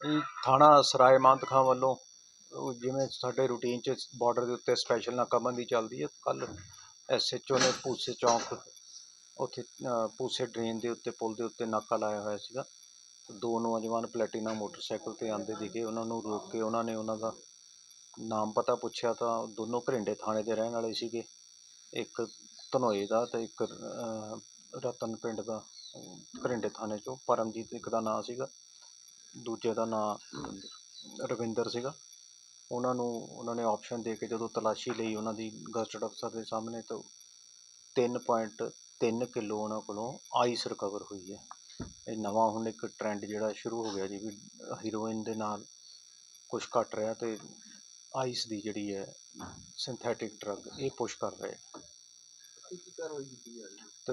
ਥਾਣਾ ਸਰਾਏ ਮਾਨਤ ਖਾਂ ਵੱਲੋਂ, ਉਹ ਜਿਵੇਂ ਸਾਡੇ ਰੂਟੀਨ 'ਚ ਬਾਰਡਰ ਦੇ ਉੱਤੇ ਸਪੈਸ਼ਲ ਨਾਕਾਬੰਦੀ ਚੱਲਦੀ ਹੈ ਕੱਲ ਐਸਐਚਓ ਨੇ ਪੂਸੇ ਚੌਂਕ, ਉੱਥੇ ਪੂਸੇ ਡਰੇਨ ਦੇ ਉੱਤੇ, ਪੁਲ ਦੇ ਉੱਤੇ ਨਾਕਾ ਲਾਇਆ ਹੋਇਆ ਸੀਗਾ। ਦੋ ਨੌਜਵਾਨ ਪਲੈਟੀਨਾ ਮੋਟਰਸਾਈਕਲ ਤੇ ਆਂਦੇ ਦਿਖੇ, ਉਹਨਾਂ ਨੂੰ ਰੋਕ ਕੇ ਉਹਨਾਂ ਨੇ ਉਹਨਾਂ ਦਾ ਨਾਮ ਪਤਾ ਪੁੱਛਿਆ ਤਾਂ ਦੋਨੋਂ ਘਰਿੰਡੇ ਥਾਣੇ ਦੇ ਰਹਿਣ ਵਾਲੇ ਸੀਗੇ। ਇੱਕ ਧਨੋਏ ਦਾ ਤੇ ਇੱਕ ਰਤਨ ਪਿੰਡ ਦਾ, ਘਰਿੰਡੇ ਥਾਣੇ ਚੋਂ, ਪਰਮਜੀਤ ਇੱਕ ਦਾ ਨਾਂ ਸੀਗਾ। ਦੂਜੇ ਦਾ ਨਾਂ ਰਵਿੰਦਰ ਸੀਗਾ। ਉਹਨਾਂ ਨੂੰ, ਉਹਨਾਂ ਨੇ ਆਪਸ਼ਨ ਦੇ ਕੇ ਜਦੋਂ ਤਲਾਸ਼ੀ ਲਈ ਉਹਨਾਂ ਦੀ ਗਜ਼ਟਡ ਅਫਸਰ ਦੇ ਸਾਹਮਣੇ, ਤਾਂ 3.3 ਕਿਲੋ ਉਹਨਾਂ ਕੋਲੋਂ ਆਈਸ ਰਿਕਵਰ ਹੋਈ ਹੈ। ਇਹ ਨਵਾਂ ਹੁਣ ਇੱਕ ਟ੍ਰੈਂਡ ਜਿਹੜਾ ਸ਼ੁਰੂ ਹੋ ਗਿਆ ਜੀ ਵੀ ਹੀਰੋਇਨ ਦੇ ਨਾਲ ਕੁਝ ਘਟ ਰਿਹਾ ਤੇ ਆਈਸ ਦੀ ਜਿਹੜੀ ਹੈ ਸਿੰਥੈਟਿਕ ਡਰੱਗ ਇਹ ਪੁਸ਼ ਕਰ ਰਹੇ ਤੇ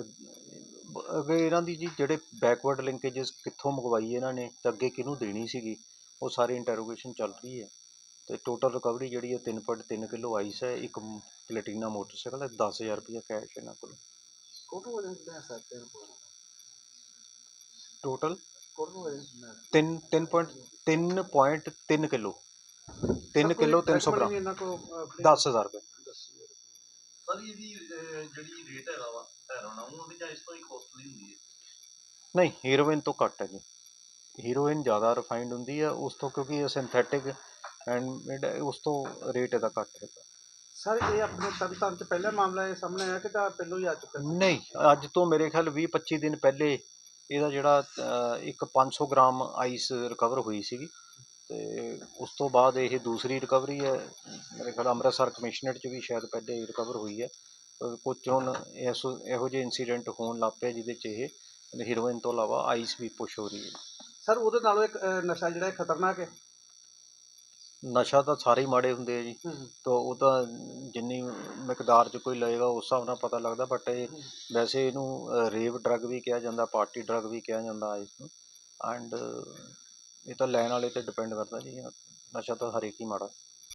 ਅਗੇ ਇਹਨਾਂ ਦੀ ਜੀ ਜਿਹੜੇ ਬੈਕਵਰਡ ਲਿੰਕੇजेस ਕਿੱਥੋਂ ਮੰਗਵਾਈ ਇਹਨਾਂ ਨੇ ਤੇ ਅੱਗੇ ਕਿਹਨੂੰ ਦੇਣੀ ਸੀਗੀ ਉਹ ਸਾਰੀ ਇੰਟਰੋਗੇਸ਼ਨ ਚੱਲ ਰਹੀ ਹੈ। ਤੇ ਟੋਟਲ ਰਿਕਵਰੀ ਜਿਹੜੀ ਹੈ 3.3 ਕਿਲੋ ਆਈਸ ਹੈ ਇੱਕ ਪਲੈਟੀਨਾ ਮੋਟਰਸਾਈਕਲ ਹੈ 10000 ਰੁਪਏ ਕੈਸ਼ ਇਹਨਾਂ ਕੋਲ। Total 3 3.3 kilo? 3 ਕਿਲੋ। 300 ਗ੍ਰਾਮ। 10000 ਰੁਪਏ ਸਰ ਇਹਦੀ ਅਹ, ਜਿਹੜੀ ਰੇਟ ਹੈਗਾ ਵਾ ਹੈਰੋਨ ਆ ਉਹਦੀ ਜਾਂ ਇਸ ਤੋਂ ਹੀ ਕੋਸਟਲੀ ਹੁੰਦੀ ਹੈ? ਨਹੀਂ ਹੀਰੋਇਨ ਤੋਂ ਘੱਟ ਹੈ ਜੀ। ਹੀਰੋਇਨ ਜ਼ਿਆਦਾ ਰਿਫਾਈਨਡ ਹੁੰਦੀ ਹੈ ਉਸ ਤੋਂ ਕਿਉਂਕਿ ਇਹ ਸਿੰਥੈਟਿਕ ਐਂਡ ਉਸ ਤੋਂ ਰੇਟ ਇਹਦਾ ਘੱਟ ਹੈ। ਸਰ ਇਹ ਆਪਣੇ ਤਰਨਤਾਰਨ ਚ ਪਹਿਲਾ ਮਾਮਲਾ ਇਹ ਸਾਹਮਣੇ ਆਇਆ ਕਿ ਤਾਂ ਪਹਿਲਾਂ ਹੀ ਆ ਚੁੱਕਾ ਸੀ ਨਹੀਂ ਅੱਜ ਤੋਂ ਮੇਰੇ ਖਿਆਲ 20 25 ਦਿਨ ਪਹਿਲੇ ਇਹਦਾ ਜਿਹੜਾ ਅ, ਇੱਕ 500 ਗ੍ਰਾਮ ਆਈਸ ਰਿਕਵਰ ਹੋਈ ਸੀਗੀ। ਤੇ ਉਸ ਤੋਂ ਬਾਅਦ ਇਹ ਦੂਸਰੀ ਰਿਕਵਰੀ ਹੈ ਮੇਰੇ ਖਿਆਲ ਅੰਮ੍ਰਿਤਸਰ ਕਮਿਸ਼ਨਰੇਟ ਚ ਵੀ ਸ਼ਾਇਦ ਪਹਿਲੇ ਰਿਕਵਰ ਹੋਈ ਹੈ। ਕੁਝ ਹੁਣ ਇਸ ਇਹੋ ਜਿਹੇ ਇਨਸੀਡੈਂਟ ਹੋਣ ਲੱਗ ਪਏ ਜਿਹਦੇ ਚ ਇਹ ਹੀਰੋਇਨ ਤੋਂ ਇਲਾਵਾ ਆਈਸ ਵੀ ਪੁਸ਼ ਹੋ ਰਹੀ ਹੈ। ਸਰ ਉਹਦੇ ਨਾਲੋਂ ਇੱਕ ਨਸ਼ਾ ਜਿਹੜਾ ਖਤਰਨਾਕ ਹੈ? ਨਸ਼ਾ ਤਾਂ ਸਾਰੇ ਮਾੜੇ ਹੁੰਦੇ ਆ ਜੀ। ਤਾਂ ਉਹ ਤਾਂ ਜਿੰਨੀ ਮਿਕਦਾਰ ਚ ਕੋਈ ਲਏਗਾ ਉਸ ਹਿਸਾਬ ਨਾਲ ਪਤਾ ਲੱਗਦਾ ਬਟ ਇਹ ਵੈਸੇ ਇਹਨੂੰ ਰੇਵ ਡਰੱਗ ਵੀ ਕਿਹਾ ਜਾਂਦਾ ਪਾਰਟੀ ਡਰੱਗ ਵੀ ਕਿਹਾ ਜਾਂਦਾ ਇਸ ਨੂੰ। ਐਂਡ ਇਹ ਤਾਂ ਲੈਣ ਵਾਲੇ ਤੇ ਡਿਪੈਂਡ ਕਰਦਾ ਜੀ। ਨਸ਼ਾ ਤਾਂ ਹਰੇਕ ਹੀ ਮਾੜਾ।